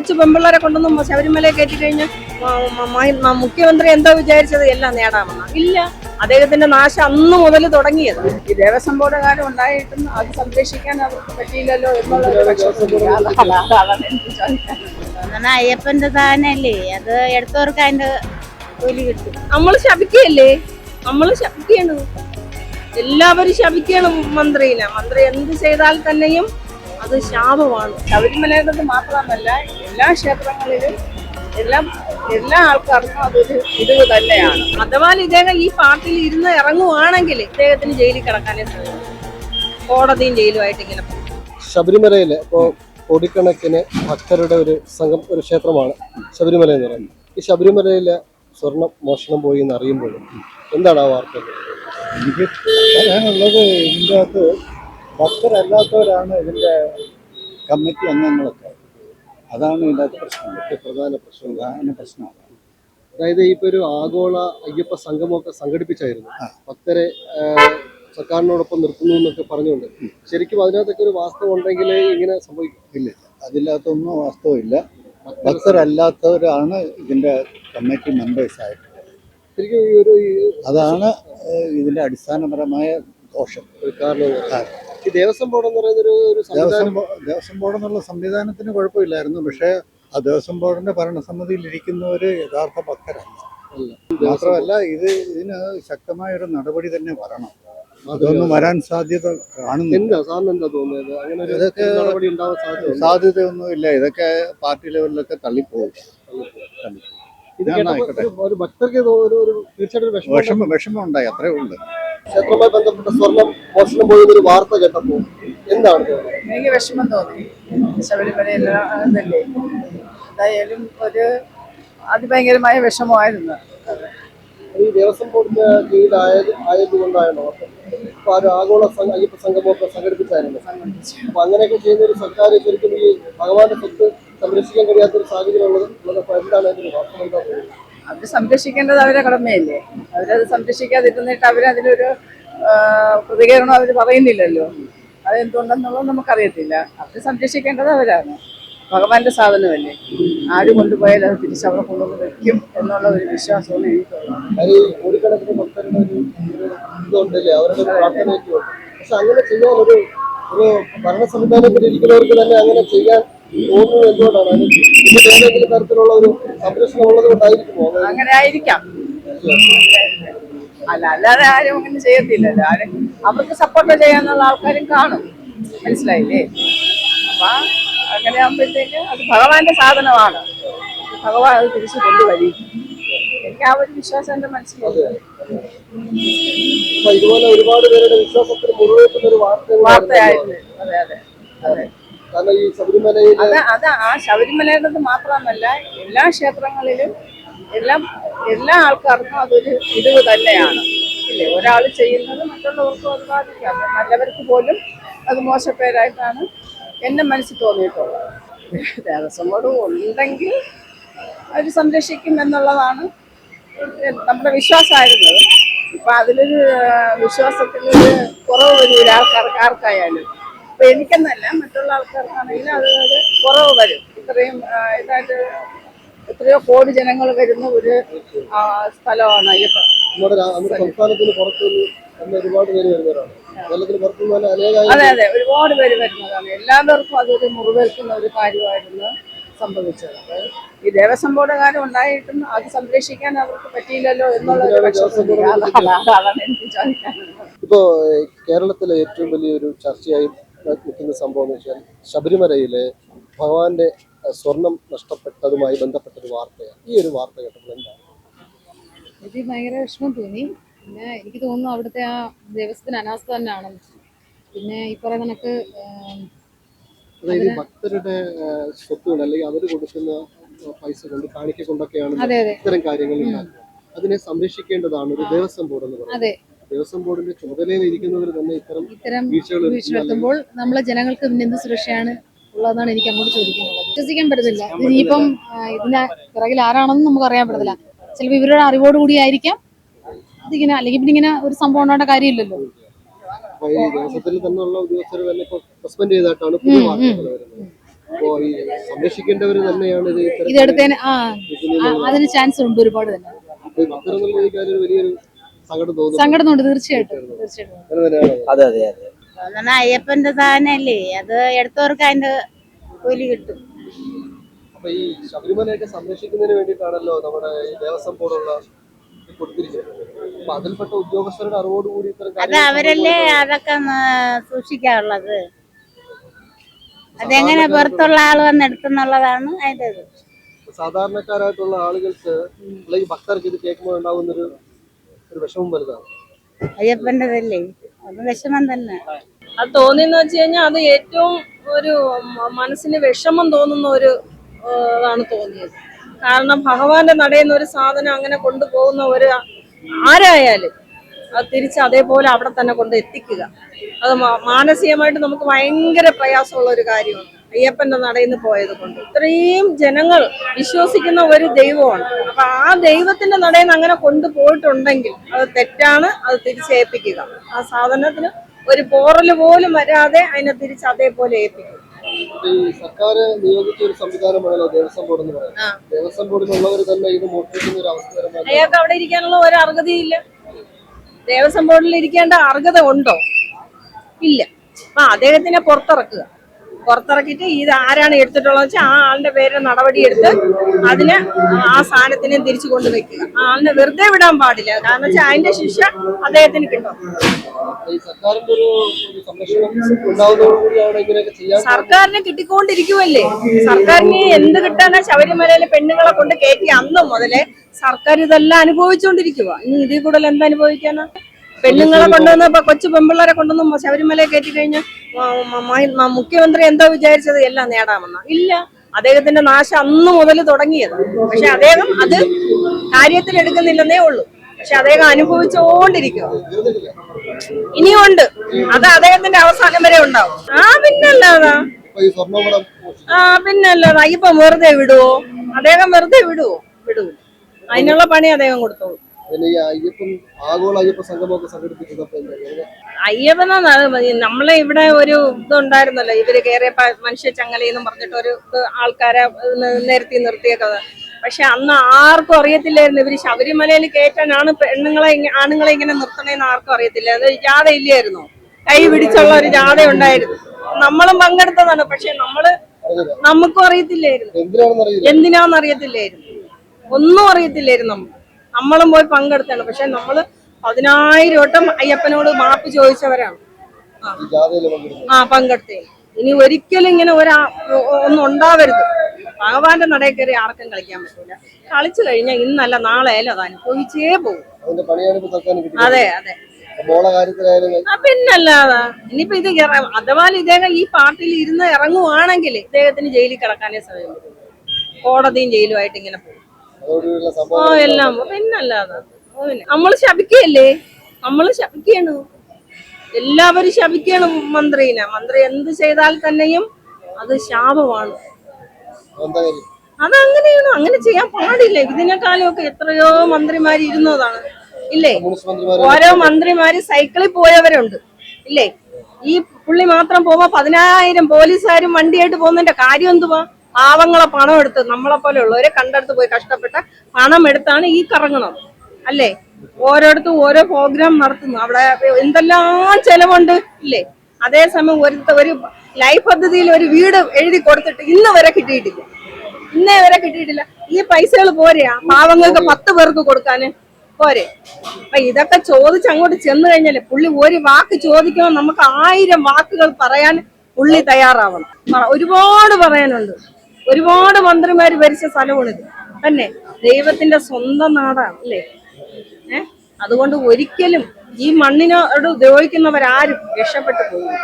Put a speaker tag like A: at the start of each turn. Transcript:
A: കൊച്ചു പെമ്പിള്ളേരെ കൊണ്ടൊന്നും ശബരിമലയെ കയറ്റി കഴിഞ്ഞ് മുഖ്യമന്ത്രി എന്താ വിചാരിച്ചത് എല്ലാം നേടാമെന്ന. ഇല്ല അദ്ദേഹത്തിന്റെ നാശം അന്ന് മുതൽ തുടങ്ങിയത്.
B: ഈ ദേവസ്വം ബോർഡ് കാലം ഉണ്ടായിട്ടും അത് സംരക്ഷിക്കാൻ അവർക്ക് പറ്റിയില്ലല്ലോ എന്നുള്ള
C: അയ്യപ്പന്റെ താനല്ലേ അത് എടുത്തവർക്ക് അതിന്റെ കൂലി കിട്ടും.
A: നമ്മൾ ശപിക്കല്ലേ നമ്മൾ ശപിക്കുകയാണ് എല്ലാവരും ശപിക്കണം മന്ത്രിനെ. മന്ത്രി എന്ത് ചെയ്താൽ തന്നെയും അത് ശാപമാണ്.
B: ശബരിമലയുടെ മാത്രമല്ല എല്ലാ ക്ഷേത്രങ്ങളിലും എല്ലാം എല്ലാ ആൾക്കാർക്കും അതൊരു ഇത് തന്നെയാണ്.
A: അഥവാ ഇദ്ദേഹം ഈ പാർട്ടിയിൽ ഇരുന്ന് ഇറങ്ങുവാണെങ്കിൽ ഇദ്ദേഹത്തിന് ജയിലിൽ കിടക്കാനേ സാധിക്കും. കോടതിയും ജയിലുമായിട്ട് ഇങ്ങനെ പോകും.
D: ശബരിമലയിലെ ഇപ്പോൾ കോടിക്കണക്കിന് ഭക്തരുടെ ഒരു സംഘം ഒരു ക്ഷേത്രമാണ് ശബരിമല എന്ന് പറയുന്നത്. ഈ ശബരിമലയിലെ സ്വർണം മോഷണം പോയി എന്ന് അറിയുമ്പോൾ എന്താണ് ആ വാർത്ത?
E: എനിക്ക് പറയാനുള്ളത് ഇതിന്റെ അകത്ത് ഭക്തരല്ലാത്തവരാണ് ഇതിന്റെ കമ്മിറ്റി അംഗങ്ങളൊക്കെ. അതാണ് ഇതിന്റെ പ്രശ്നം.
D: ഏറ്റവും പ്രധാന പ്രശ്നം
E: പ്രധാന പ്രശ്നമാണ്
D: അതായത് ഇപ്പൊ ഒരു ആഗോള അയ്യപ്പ സംഗമമൊക്കെ സംഘടിപ്പിച്ചായിരുന്നു. ഭക്തരെ സർക്കാരിനോടൊപ്പം നിർത്തുന്നു എന്നൊക്കെ പറഞ്ഞുകൊണ്ട്. ശരിക്കും അതിനകത്തൊക്കെ ഒരു വാസ്തവം ഉണ്ടെങ്കിൽ ഇങ്ങനെ സംഭവിക്കും
E: ഇല്ല അതിനകത്തൊന്നും വാസ്തവമില്ല. ഭക്തരല്ലാത്തവരാണ് ഇതിന്റെ കമ്മിറ്റി മെമ്പേഴ്സ് ആയിട്ടുള്ളത്
D: ശരിക്കും ഈ ഒരു
E: അതാണ് ഇതിന്റെ ഇതിന്റെ അടിസ്ഥാനപരമായ ദോഷം.
D: ഒരു കാരണം ഈ ദേവസ്വം ബോർഡ് എന്ന് പറയുന്ന ഒരു ഒരു
E: ദേവസ്വം
D: സംവിധാനം
E: ബോ- ദേവസ്വം ബോർഡ് എന്നുള്ള സംവിധാനത്തിന് കുഴപ്പമില്ലായിരുന്നു. പക്ഷേ ആ ദേവസ്വം ബോർഡിന്റെ ഭരണസമിതിയിൽ ഇരിക്കുന്നവർ യഥാർത്ഥ ഭക്തരല്ല.
D: അല്ല.
E: മാത്രമല്ല ഇത് ഇതിന് ശക്തമായ ഒരു നടപടി തന്നെ വരണം. അതൊന്നും വരാൻ സാധ്യത കാണുന്നില്ല.
D: എന്താ? സാറിന് എന്താ അങ്ങനെ ഒരു
E: ഇതൊക്കെ
D: നടപടി ഉണ്ടാവാൻ സാധ്യത
E: സാധ്യതയൊന്നുമില്ല ഇതൊക്കെ പാർട്ടി ലെവലിലൊക്കെ തള്ളിപ്പോകും.
D: ഇത് കേട്ടപ്പോൾ. ഒരു- ഒരു ഭക്തർക്ക് ഒരു ഒരു തീർച്ചയായിട്ടും ഒരു വിഷമം
E: വിഷമം വിഷമം ഉണ്ടായി. അത്രേ ഉള്ളൂ.
D: ക്ഷേത്രവുമായി ബന്ധപ്പെട്ട സ്വർണം മോഷണം പോയതൊരു ഒരു വാർത്ത കേട്ടപ്പോൾ എന്താണ്
B: എനിക്ക് വിഷമം തോന്നി. ശബരിമലയിൽ ഇതല്ലേ എന്തായാലും ഒരു അതിഭയങ്കരമായ വിഷമമായിരുന്നു
D: ഈ ദേവസ്വം ബോർഡിന്റെ കീഴിലായത് ആയതുകൊണ്ടാണോ? അപ്പൊ ഒരു ആഗോള അയ്യപ്പ സംഗമമൊക്കെ സംഘടിപ്പിച്ചായിരുന്നു. അപ്പൊ അങ്ങനെയൊക്കെ ചെയ്യുന്ന ഒരു സർക്കാർ ശരിക്കും ഈ ഭഗവാന്റെ സ്വത്ത് സംരക്ഷിക്കാൻ കഴിയാത്ത ഒരു സാഹചര്യം ഉള്ളത് എന്താണ് അതിന്റെ വാസ്തവം എന്താ?
B: അവർ സംരക്ഷിക്കേണ്ടത് അവരെ കടമയല്ലേ? അവരത് സംരക്ഷിക്കാതിരുന്നിട്ട് അവരതിനൊരു പ്രതികരണം അവർ പറയുന്നില്ലല്ലോ. അതെന്തുകൊണ്ടെന്നുള്ളത് നമുക്കറിയത്തില്ല. അവർ സംരക്ഷിക്കേണ്ടത് അവരാണ്. ഭഗവാന്റെ സാധനമല്ലേ? ആര് കൊണ്ടുപോയാലും അത് തിരിച്ചവിടെ കൊണ്ടുവന്ന് വെക്കും എന്നുള്ള ഒരു വിശ്വാസമാണ് എനിക്കുള്ളത്.
D: പക്ഷെ അങ്ങനെ ചെയ്യാൻ ഒരു ഭരണ സംവിധാനത്തിൽ തന്നെ അങ്ങനെ ചെയ്യാൻ തോന്നുന്നത് എന്തുകൊണ്ടാണ് അതിന് ഇതിന് ഏതെങ്കിലും തരത്തിലുള്ള ഒരു സംരക്ഷണം ഉള്ളത് കൊണ്ടായിരിക്കുമോ? അതായത്
B: അങ്ങനെ ആയിരിക്കാം. അല്ല അല്ലാതെ ആരും അങ്ങനെ ചെയ്യത്തില്ലല്ലോ. ആരും അവർക്ക് സപ്പോർട്ട് ചെയ്യാന്നുള്ള ആൾക്കാരും കാണും. മനസ്സിലായില്ലേ? അപ്പൊ അങ്ങനെ ആകുമ്പോഴത്തേക്ക് അത് ഭഗവാന്റെ സാധനമാണ്. ഭഗവാൻ അത് തിരിച്ചു കൊണ്ടുവരും. എനിക്ക് ആ ഒരു വിശ്വാസം എന്റെ മനസ്സിലുണ്ട്.
D: ഇതുപോലെ ഒരുപാട് പേരുടെ വിശ്വാസത്തിന് ഒരു വാർത്ത
B: വാർത്തയായിരുന്നു അതെ അതെ അതെ.
D: ഈ
B: അത് അത് ആ ശബരിമലയുടേത് മാത്രമല്ല എല്ലാ ക്ഷേത്രങ്ങളിലും എല്ലാം എല്ലാ ആൾക്കാർക്കും അതൊരു ഇടിവ് തന്നെയാണ്. ഇല്ലേ? ഒരാൾ ചെയ്യുന്നത് മറ്റുള്ളവർക്കും അത് ബാധിക്കാം നല്ലവർക്ക് പോലും അത് മോശപ്പേരായിട്ടാണ് എന്നെ മനസ്സിൽ തോന്നിയിട്ടുള്ളത്. ദേവസ്വം ബോർഡ് ഉണ്ടെങ്കിൽ അവർ സംരക്ഷിക്കും എന്നുള്ളതാണ് നമ്മുടെ വിശ്വാസമായിരുന്നത്. ഇപ്പം അതിലൊരു വിശ്വാസത്തിലൊരു കുറവ് വരില്ല ആൾക്കാർക്ക് ആർക്കായാലും. ഇപ്പം എനിക്കെന്നല്ല മറ്റുള്ള ആൾക്കാർക്കാണെങ്കിലും അത് കുറവ് വരും. ഇത്രയും ഇതായിട്ട് എത്രയോ കോടി ജനങ്ങൾ വരുന്ന ഒരു സ്ഥലമാണ് അയ്യപ്പ
D: നമ്മുടെ സംസ്ഥാനത്തിന് പുറത്തുനിന്ന് ഒരുപാട് പേര് വരുന്നവരാണ്. കേരളത്തിന് പുറത്തുനിന്ന് തന്നെ അനേകായിരം
B: അതെ അതെ. ഒരുപാട് പേര് വരുന്നതാണ്. എല്ലാവർക്കും അതൊരു മുറിവേൽക്കുന്ന ഒരു കാര്യമായിരുന്നു സംഭവിച്ചത്. ഈ ദേവസ്വം ബോർഡ് കാലം ഉണ്ടായിട്ടും അത് സംരക്ഷിക്കാൻ അവർക്ക് പറ്റിയില്ലല്ലോ എന്നുള്ള
D: ഇപ്പോ കേരളത്തിലെ ഏറ്റവും വലിയൊരു ചർച്ചയായി നിൽക്കുന്ന സംഭവം എന്ന് വെച്ചാൽ ശബരിമലയിലെ ഭഗവാന്റെ സ്വർണം നഷ്ടപ്പെട്ടതുമായി ബന്ധപ്പെട്ട ഒരു വാർത്തയാണ്. ഈ ഒരു വാർത്ത കേട്ടപ്പോൾ എന്താണ്?
F: എനിക്ക് ഭയങ്കര വിഷമം തോന്നി. പിന്നെ എനിക്ക് തോന്നുന്നു അവിടുത്തെ ആ ദേവസ്വത്തിന് അനാസ്ഥ തന്നെയാണെന്ന്. പിന്നെ ഈ പറയുന്ന കണക്ക്
D: അതായത് ഭക്തരുടെ സ്വത്തുകൾ അല്ലെങ്കിൽ അവർ കൊടുക്കുന്ന പൈസ കൊണ്ട് കാണിക്ക കൊണ്ടൊക്കെയാണ് ഇത്തരം കാര്യങ്ങൾ ഉണ്ടാക്കുന്നത്. അതിനെ സംരക്ഷിക്കേണ്ടതാണ് ഒരു ദേവസ്വം ബോർഡ് എന്ന് പറയുന്നത്.
F: അതെ.
D: ദേവസ്വം ബോർഡിന്റെ ചുമതലയിൽ ഇരിക്കുന്നവർ തന്നെ ഇത്തരം
F: ഇത്തരം വീഴ്ച നമ്മളെ ജനങ്ങൾക്ക് പിന്നെ എന്ത് സുരക്ഷയാണ് ഉള്ളതെന്നാണ് എനിക്ക് അങ്ങോട്ട് ചോദിക്കാനുള്ളത്. വിശ്വസിക്കാൻ പറ്റത്തില്ല. ഇനിയിപ്പം ഇതിന്റെ പിറകിൽ ആരാണെന്ന് നമുക്ക് അറിയാൻ പറ്റത്തില്ല. ചിലപ്പോൾ ഇവരുടെ അറിവോട് കൂടി ആയിരിക്കാം. ഇതിങ്ങനെ അല്ലെങ്കിൽ പിന്നെ ഇങ്ങനെ ഒരു സംഭവം ഉണ്ടാവേണ്ട കാര്യമില്ലല്ലോ.
D: ഈ ദേവസ്വത്തിൽ തന്നെയുള്ള ഉദ്യോഗസ്ഥർ തന്നെ ഇപ്പൊ സസ്പെൻഡ് ചെയ്തതായിട്ടാണ് പുതിയ വാർത്തകൾ വരുന്നത്. ഈ തന്നെയാണ് ഇത്
F: അതിന് ചാൻസ് ഉണ്ട് ഒരുപാട് തന്നെ.
D: വലിയൊരു സങ്കടം തോന്നുന്നു.
F: തീർച്ചയായിട്ടും. തീർച്ചയായിട്ടും.
G: അതെ അതെ അതെ.
C: കാരണം അയ്യപ്പന്റെ സാധനല്ലേ? അത് എടുത്തവർക്ക് അതിന്റെ കൂലി കിട്ടും.
D: അപ്പൊ ഈ ശബരിമലയൊക്കെ സംരക്ഷിക്കുന്നതിന് വേണ്ടിയിട്ടാണല്ലോ നമ്മുടെ ദേവസ്വം ബോർഡുള്ള അതിൽപ്പെട്ട ഉദ്യോഗസ്ഥരുടെ അറിവോടുകൂടി
C: അത് അവരല്ലേ അതൊക്കെ സൂക്ഷിക്കാറുള്ളത്? അതെങ്ങനെ പുറത്തുള്ള ആൾ വന്ന് എടുക്കുന്നുള്ളതാണ് അതിന്റെ
D: സാധാരണക്കാരായിട്ടുള്ള ആളുകൾക്ക് അല്ലെങ്കിൽ ഭക്തർക്ക് ഇത് കേൾക്കുമ്പോൾ ഉണ്ടാകുന്നൊരു ഒരു വിഷമം വലുതാണ്.
C: അയ്യപ്പന്റെതല്ലേ അത് വിഷമം തന്നെ.
A: അത് തോന്നിയെന്ന് വെച്ച് കഴിഞ്ഞാൽ അത് ഏറ്റവും ഒരു മനസ്സിന് വിഷമം തോന്നുന്ന ഒരു ഇതാണ് തോന്നിയത്. കാരണം ഭഗവാന്റെ നടയുന്ന ഒരു സാധനം അങ്ങനെ കൊണ്ടുപോകുന്ന ഒരു ആരായാലും അത് തിരിച്ച് അതേപോലെ അവിടെ തന്നെ കൊണ്ട് എത്തിക്കുക. അത് മാനസികമായിട്ട് നമുക്ക് ഭയങ്കര പ്രയാസമുള്ള ഒരു കാര്യമാണ്. അയ്യപ്പന്റെ നടയിന്ന് പോയത് കൊണ്ട്. ഇത്രയും ജനങ്ങൾ വിശ്വസിക്കുന്ന ഒരു ദൈവമാണ്. അപ്പൊ ആ ദൈവത്തിന്റെ നടയിൽ നിന്ന് അങ്ങനെ കൊണ്ടുപോയിട്ടുണ്ടെങ്കിൽ അത് തെറ്റാണ് അത് തിരിച്ചേൽപ്പിക്കുക. ആ സാധനത്തിന് ഒരു പോറൽ പോലും വരാതെ അതിനെ തിരിച്ച് അതേപോലെ
D: ഏൽപ്പിക്കും. ഈ സർക്കാർ നിയോഗിച്ച ഒരു സംവിധാനമാണല്ലോ ദേവസ്വം ബോർഡ് എന്ന് പറയുന്നത്. ദേവസ്വം ബോർഡിലുള്ളവർ തന്നെ ഇത് മോഷ്ടിക്കുന്ന ഒരു അവസ്ഥ
A: അയാൾക്ക് അവിടെ ഇരിക്കാനുള്ള ഒരു അർഹതയില്ല. ദേവസ്വം ബോർഡിൽ ഇരിക്കേണ്ട അർഹത ഉണ്ടോ? ഇല്ല. അപ്പൊ അദ്ദേഹത്തിനെ പുറത്തിറക്കുക. പുറത്തിറക്കിയിട്ട് ഇത് ആരാണ് എടുത്തിട്ടുള്ളത് വെച്ചാൽ ആ ആളുടെ പേര് നടപടിയെടുത്ത് അതിന് ആ സാധനത്തിനെ തിരിച്ചു കൊണ്ടുവയ്ക്കുക. ആ ആളിനെ വെറുതെ വിടാൻ പാടില്ല. കാരണം വെച്ചാൽ അതിന്റെ ശിക്ഷ അദ്ദേഹത്തിന് കിട്ടും. സർക്കാരിന് കിട്ടിക്കൊണ്ടിരിക്കുമല്ലേ സർക്കാരിന് എന്ത് കിട്ടാനാ ശബരിമലയിലെ പെണ്ണുങ്ങളെ കൊണ്ട് കയറ്റി അന്നും മുതലേ സർക്കാർ ഇതെല്ലാം അനുഭവിച്ചുകൊണ്ടിരിക്കുക ഇനി ഇതിൽ കൂടുതൽ എന്താ അനുഭവിക്കാനാ? പെണ്ണുങ്ങളെ കൊണ്ടുവന്ന് ഇപ്പൊ കൊച്ചു പെമ്പിള്ളേരെ കൊണ്ടുവന്ന് ശബരിമലയെ കയറ്റി കഴിഞ്ഞാൽ മുഖ്യമന്ത്രി എന്താ വിചാരിച്ചത് എല്ലാം നേടാമെന്ന. ഇല്ല. അദ്ദേഹത്തിന്റെ നാശം അന്ന് മുതൽ തുടങ്ങിയത്. പക്ഷെ അദ്ദേഹം അത് കാര്യത്തിൽ എടുക്കുന്നില്ലെന്നേ ഉള്ളൂ. പക്ഷെ അദ്ദേഹം അനുഭവിച്ചുകൊണ്ടിരിക്കുക ഇനിയുണ്ട്. അത് അദ്ദേഹത്തിന്റെ അവസാനം വരെ ഉണ്ടാവും. ആ പിന്നല്ലാതാ. ആ പിന്നല്ലാതാ. ഇപ്പൊ വെറുതെ വിടുവോ? അദ്ദേഹം വെറുതെ വിടുവോ? വിടുവോ അതിനുള്ള പണി അദ്ദേഹം കൊടുത്തോളൂ.
D: പിന്നെ ഈ അയ്യപ്പൻ ആഗോള അയ്യപ്പ സംഗമമൊക്കെ സംഘടിപ്പിച്ചപ്പോ എന്താ
A: നമ്മളെ ഇവിടെ ഒരു ഇതുണ്ടായിരുന്നല്ലോ. ഇവർ കേറിയ മനുഷ്യ ചങ്ങലി എന്ന് പറഞ്ഞിട്ട് ഒരു ആൾക്കാരെ നിരത്തി നിർത്തിയൊക്കെ പക്ഷെ അന്ന് ആർക്കും അറിയത്തില്ലായിരുന്നു. ഇവർ ശബരിമലയിൽ കയറ്റാനാണ് പെണ്ണുങ്ങളെ ആണുങ്ങളെ ഇങ്ങനെ നിർത്തണേന്ന് ആർക്കും അറിയത്തില്ല അത് ജാഥ ഇല്ലായിരുന്നു കൈ പിടിച്ചുള്ള ഒരു ജാഥ ഉണ്ടായിരുന്നു നമ്മളും പങ്കെടുത്തതാണ്. പക്ഷെ
D: നമ്മൾ
A: നമുക്കും അറിയത്തില്ലായിരുന്നു.
D: എന്തിനാണെന്ന്
A: അറിയത്തില്ലായിരുന്നു. ഒന്നും അറിയത്തില്ലായിരുന്നു. നമ്മൾ നമ്മളും പോയി പങ്കെടുത്താണ്. പക്ഷെ നമ്മൾ പതിനായിരം വട്ടം അയ്യപ്പനോട് മാപ്പ് ചോദിച്ചവരാണ്. ആ പങ്കെടുത്തേ. ഇനി ഒരിക്കലും ഇങ്ങനെ ഒരാ ഒന്നും ഉണ്ടാവരുത്. ഭഗവാന്റെ നടയിൽ കയറി ആർക്കും കളിക്കാൻ പറ്റൂല. കളിച്ചു കഴിഞ്ഞാൽ ഇന്നല്ല നാളെ ആയാലും അത് അനുഭവിച്ചേ പോകും. അതെ അതെ. പിന്നല്ലാതെ. ഇനിയിപ്പോ ഇത് അഥവാ ഇദ്ദേഹം ഈ പാർട്ടിയിൽ ഇരുന്ന് ഇറങ്ങുവാണെങ്കിൽ ഇദ്ദേഹത്തിന് ജയിലിൽ കിടക്കാനേ സമയം കോടതിയും ജയിലുമായിട്ട് ഇങ്ങനെ പോകും. ഓ എല്ലാം. പിന്നല്ലാതെ നമ്മൾ ശപിക്കല്ലേ നമ്മൾ ശപിക്കണു എല്ലാവരും ശപിക്കണം മന്ത്രിനെ. മന്ത്രി എന്ത് ചെയ്താൽ തന്നെയും അത് ശാപമാണ്. അതങ്ങനെയാണ്. അങ്ങനെ ചെയ്യാൻ പാടില്ല. ഇതിനേക്കാളുമൊക്കെ എത്രയോ മന്ത്രിമാർ ഇരുന്നതാണ്. ഇല്ലേ? ഓരോ മന്ത്രിമാര് സൈക്കിളിൽ പോയവരുണ്ട്. ഇല്ലേ? ഈ പുള്ളി മാത്രം പോകുമ്പോ പതിനായിരം പോലീസുകാരും വണ്ടിയായിട്ട് പോകുന്നതിന്റെ കാര്യം എന്തുവാ? പാവങ്ങളെ പണം എടുത്ത് നമ്മളെ പോലെയുള്ളവരെ കണ്ടെടുത്ത് പോയി കഷ്ടപ്പെട്ട് പണം എടുത്താണ് ഈ കറങ്ങണം അല്ലേ? ഓരോരുത്തും ഓരോ പ്രോഗ്രാം നടത്തുന്നു. അവിടെ എന്തെല്ലാം ചെലവുണ്ട് ഇല്ലേ? അതേസമയം ഒരു ഒരു ലൈഫ് പദ്ധതിയിൽ ഒരു വീട് എഴുതി കൊടുത്തിട്ട് ഇന്ന് വരെ കിട്ടിയിട്ടില്ല. ഇന്നേ വരെ കിട്ടിയിട്ടില്ല. ഈ പൈസകൾ പോരെയാ പാവങ്ങൾക്ക് പത്ത് പേർക്ക് കൊടുക്കാന് പോരെ? അപ്പൊ ഇതൊക്കെ ചോദിച്ച് അങ്ങോട്ട് ചെന്ന് കഴിഞ്ഞാലേ പുള്ളി ഒരു വാക്ക് ചോദിക്കുമ്പോൾ നമുക്ക് ആയിരം വാക്കുകൾ പറയാൻ പുള്ളി തയ്യാറാവണം. ഒരുപാട് പറയാനുണ്ട്. ഒരുപാട് മന്ത്രിമാർ ഭരിച്ച സ്ഥലമാണിത്. തന്നെ ദൈവത്തിന്റെ സ്വന്തം നാടാണ് അല്ലേ? ഏഹ് അതുകൊണ്ട് ഒരിക്കലും ഈ മണ്ണിനോട് ഉപയോഗിക്കുന്നവരാരും രക്ഷപ്പെട്ടു പോകും